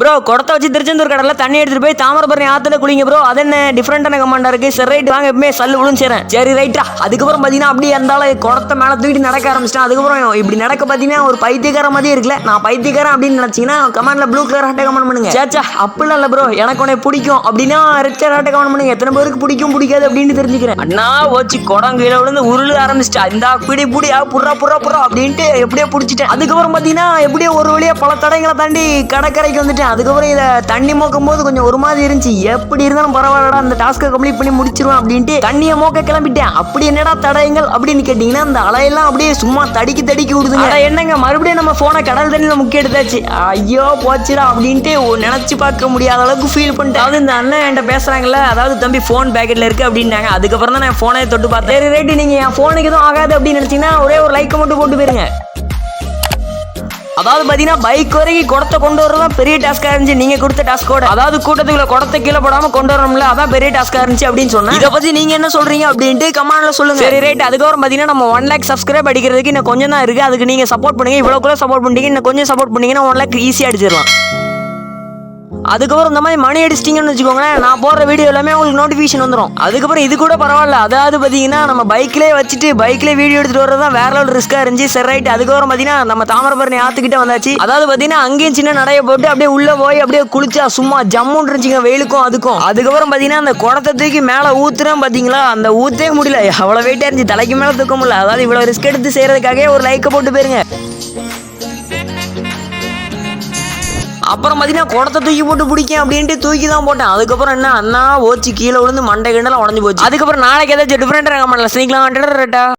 Bro குடத்தை வச்சு திருச்செந்தூர் கடலில் தண்ணி எடுத்துட்டு போய் தாமிரபரணி ஆத்துல குளிங்க ப்ரோ அது என்ன டிஃப்ரெண்டான கமாண்டா இருக்கு? சரி ரைட் வாங்க எப்பவுமே சல்லு விழுந்து சேரேன் சரி ரைட்டா அதுக்கப்புறம் பார்த்தீங்கன்னா அப்படியே இருந்தாலும் குடத்தை மேலே தூக்கிட்டு நடக்க ஆரம்பிச்சிட்டேன். அதுக்கப்புறம் இப்படி நடக்க பார்த்தீங்கன்னா ஒரு பைத்தியக்கார மாதிரி இருக்குல்ல. நான் பைத்தியக்காரன் அப்படின்னு நினச்சிங்கன்னா கமெண்ட்டில் ப்ளூ கலர் ஹாட்டை கமெண்ட் பண்ணுங்க. சேச்சா அப்படிலாம் இல்லை ப்ரோ எனக்கு உன்னை பிடிக்கும். அப்படின்னா ரெட் கலர் ஹாட்டை கமெண்ட் பண்ணுங்க. எத்தனை பேருக்கு பிடிக்கும் பிடிக்காது அப்படின்னு தெரிஞ்சுக்கிறேன். அண்ணா வச்சு குடம் கீழே விழுந்து உருள ஆரம்பிச்சிட்டா. இந்த பிடி புடியா புறா புறா புறா அப்படின்ட்டு எப்படியோ பிடிச்சிட்டேன். அதுக்கப்புறம் பார்த்தீங்கன்னா எப்படியோ ஒரு வழியா பல தடைகளை தாண்டி கடற்கரைக்கு வந்துட்டேன். அதுக்கப்புறம் இதை தண்ணி மோக்கும் போது கொஞ்சம் ஒரு மாதிரி இருந்துச்சு. எப்படி இருந்தாலும் பரவாயில்லடா அந்த டாஸ்க்கை கம்ப்ளீட் பண்ணி முடிச்சிருவேன் அப்படின்ட்டு தண்ணியை மோக்க கிளம்பிட்டேன். அப்படி என்னடா தடயங்கள் அப்படின்னு கேட்டிங்கன்னா அந்த அலையெல்லாம் அப்படியே சும்மா தடிக்கி தடிக்கி விடுதுங்க. என்னங்க மறுபடியும் நம்ம போனை கடல் தண்ணியில் முக்கிய எடுத்தாச்சு. ஐயோ போச்சுடா அப்படின்ட்டு நினைச்சு பார்க்க முடியாத அளவுக்கு ஃபீல் பண்ணிட்டேன். அதாவது இந்த அண்ணன் என்கிட்ட பேசுறாங்கல்ல அதாவது தம்பி ஃபோன் பேக்கெட்ல இருக்கு அப்படின்னாங்க. அதுக்கப்புறம் தான் நான் ஃபோனை தொட்டு பார்த்தேன். ரேட்டு நீங்க என் ஃபோனுக்கு எதுவும் ஆகாது அப்படின்னு நினைச்சீங்கன்னா ஒரே ஒரு லைக்கை மட்டும் போட்டு போயிருங்க. அதாவது பாத்தீங்கன்னா பைக் வரைக்கும் குடத்தை கொண்டு வரதான் பெரிய டாஸ்கா இருந்துச்சு. நீங்க கொடுத்த டாஸ்கோட அதாவது கூட்டத்துக்குள்ள குடத்தை கீழே போடாம கொண்டு வரணும்ல அதான் பெரிய டாஸ்கா இருந்துச்சு அப்படின்னு சொன்னேன். இதை பத்தி நீங்க என்ன சொல்றீங்க அப்படின்ட்டு கமெண்ட்ல சொல்லுங்க. சரி ரைட் அதுக்கப்புறம் பாத்தீங்கன்னா நம்ம ஒன் லேக் சப்ஸ்கிரைப் அடிக்கிறதுக்கு இன்னும் கொஞ்சம் தான் இருக்கு. அதுக்கு நீங்க சப்போர்ட் பண்ணுங்க. இவ்வளவு கூட சப்போர்ட் பண்ணீங்க இன்னும் கொஞ்சம் சப்போர்ட் பண்ணீங்கன்னா ஒன் லேக் ஈஸியா அடிச்சிடலாம். அதுக்கப்புறம் இந்த மாதிரி மணி அடிச்சிட்டிங்கன்னு வச்சுக்கோங்களேன் நான் போடுற வீடியோ எல்லாமே உங்களுக்கு நோட்டிஃபிகேஷன் வந்துடும் அதுக்கப்புறம் இது கூட பரவாயில்ல. அதாவது பார்த்தீங்கன்னா நம்ம பைக்லேயே வச்சுட்டு பைக்லேயே வீடியோ எடுத்துகிட்டு வரது தான் வேற லெவல் ரிஸ்க்காக இருந்துச்சு. சரி ரைட் அதுக்கப்புறம் பார்த்தீங்கன்னா நம்ம தாமிரபரணி ஆற்றுக்கிட்ட வந்தாச்சு. அதாவது பார்த்தீங்கன்னா அங்கேயும் சின்ன நடைய போட்டு அப்படியே உள்ளே போய் அப்படியே குளிச்சா சும்மா ஜம்முன்னு இருந்துச்சுங்க வெயிலுக்கும் அதுக்கும். அதுக்கப்புறம் பார்த்தீங்கன்னா அந்த குடத்தை தூக்கி மேலே ஊத்துறேன் பார்த்தீங்களா? அந்த ஊற்றவே முடியல. அவ்வளோ வெயிட்டாக இருந்துச்சு? தலைக்கு மேலே தூக்க முடியல. அதாவது இவ்வளோ ரிஸ்க் எடுத்து செய்கிறதுக்காகவே ஒரு லைக்கை போட்டு போயிருங்க. அப்புறம் பார்த்தீங்கன்னா குடத்தை தூக்கி போட்டு பிடிக்கும் அப்படின்ட்டு தூக்கி தான் போட்டேன். அதுக்கப்புறம் என்ன அண்ணா ஓச்சு கீழே விழுந்து மண்டை கிண்டலாம் உடஞ்சி போச்சு. அதுக்கப்புறம் நாளைக்கு ஏதாச்சும் டிஃப்ரெண்டாக பண்ணலாம் சீக்கிரம்